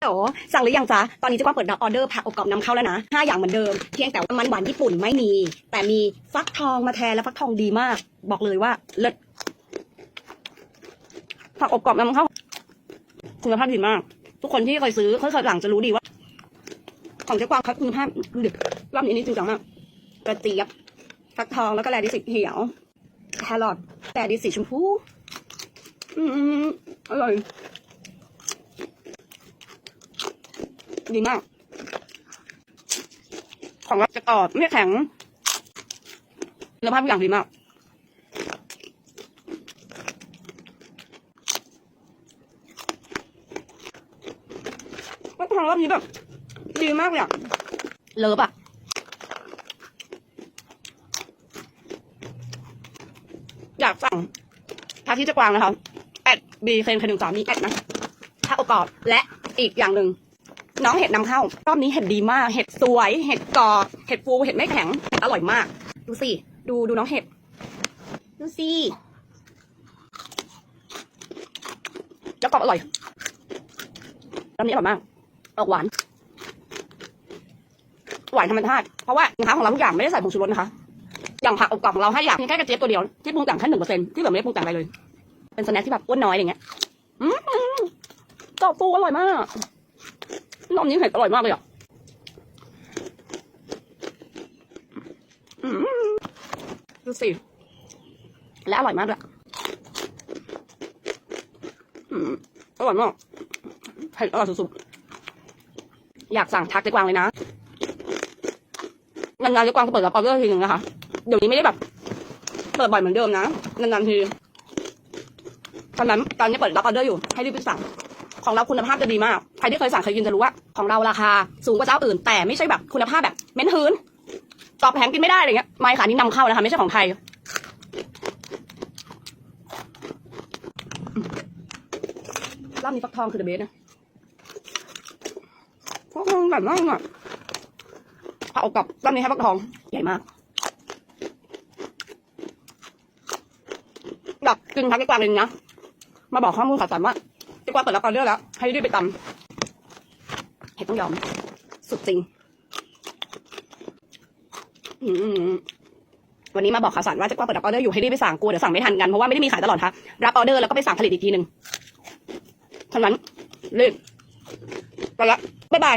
โหสั่งหรือยังจ๊ะ ตอนนี้เจะกวางเปิดรับออเดอร์ผักอบกรอบนำเข้าแล้วนะห้าอย่างเหมือนเดิม เพียงแต่ว่ามันหวานญี่ปุ่นไม่มี แต่มีฟักทองมาแทนและฟักทองดีมาก บอกเลยว่าเลิศผักอบกรอบนำเข้า คุณภาพดีมาก ทุกคนที่เคยซื้อเคยเคยสั่งจะรู้ดีว่า ของเจ๊กวางเขาคุณภาพดูดิรอบนี้นี่จริงจังมากกระเจี๊ยบฟักทองแล้วก็แลดิสีเขียวแครอทแลดิสีชมพูอืมอร่อย ดีมาก ของเราจะกรอบไม่แข็งคุณภาพทุกอย่างดีมากว่าทางรอบนี้แบบ ดีมากเลยอะเลิฟอะอยากสั่งทาที่จะกวางนะคะแอดบีเคนคนึงสามีแอดนะถ้าโอกรอบและอีกอย่างหนึ่ง น้องเห็ดนำเข้ารอบนี้เห็ดดีมาก เห็ดสวย เห็ดกรอบเห็ดฟูเห็ดไม่แข็งเห็ดอร่อยมาก ดูสิ ดูดูน้องเห็ด ดูสิแล้วกรอบอร่อยรอบนี้อร่อยมาก ออกหวาน หวานธรรมชาติ เพราะว่าสินค้าของเราทุกอย่างไม่ได้ใส่ผงชูรสนะคะ อย่างผักอบกรอบของเราให้อย่างแค่กระเจี๊ยบตัวเดียว ที่ปรุงแต่งแค่หนึ่งเปอร์เซ็นที่เหลือไม่ได้ปรุงแต่งอะไรเลย เป็นสแน็คที่แบบอ้วนน้อยอย่างเงี้ยอืมกรอบฟูอร่อยมาก รอบนี้เห็ดอร่อยมากเลยอะอืมดูสิ และอร่อยมากด้วยอืมอร่อยมากเผ็ดอร่อยสุดๆ อยากสั่งทักเจ๊กวางเลยนะ นานๆเจ๊กวางจะเปิดรับออเดอร์ทีนึงนะคะ เดี๋ยวนี้ไม่ได้แบบ เปิดบ่อยเหมือนเดิมนะ นานๆทีตอนนั้นตอนนี้เปิดรับออเดอร์อยู่ ให้รีบไปสั่ง ของเราคุณภาพจะดีมาก ใครที่เคยสั่งเคยกินจะรู้ว่าของเราราคาสูงกว่าเจ้าอื่น แต่ไม่ใช่แบบคุณภาพแบบเม้นหืนกรอบแพงกินไม่ได้อะไรเงี้ย ไม่ค่ะนี่นำเข้านะคะ ไม่ใช่ของไทยรอบนี้ฟักทองคือเดอะเบสนะฟักทองแบบมากอะเอากับรอบนี้ให้ฟักทองใหญ่มากอยากกินทักกวางเองนะ มาบอกข้อมูลข่าวสารว่า ดีกว่าเปิดรับออเดอร์แล้ว ให้รีบไปตำเห็ดต้องยอม สุดจริงวันนี้มาบอกข่าวสารว่าจะกว่าเปิดรับออเดอร์อยู่ให้รีบไปสั่งกลัวเดี๋ยวสั่งไม่ทันกันเพราะว่าไม่ได้มีขายตลอดค่ะรับออเดอร์แล้วก็ไปสั่งผลิตอีกทีหนึ่งฉะนั้นรีบไปละบ๊ายบาย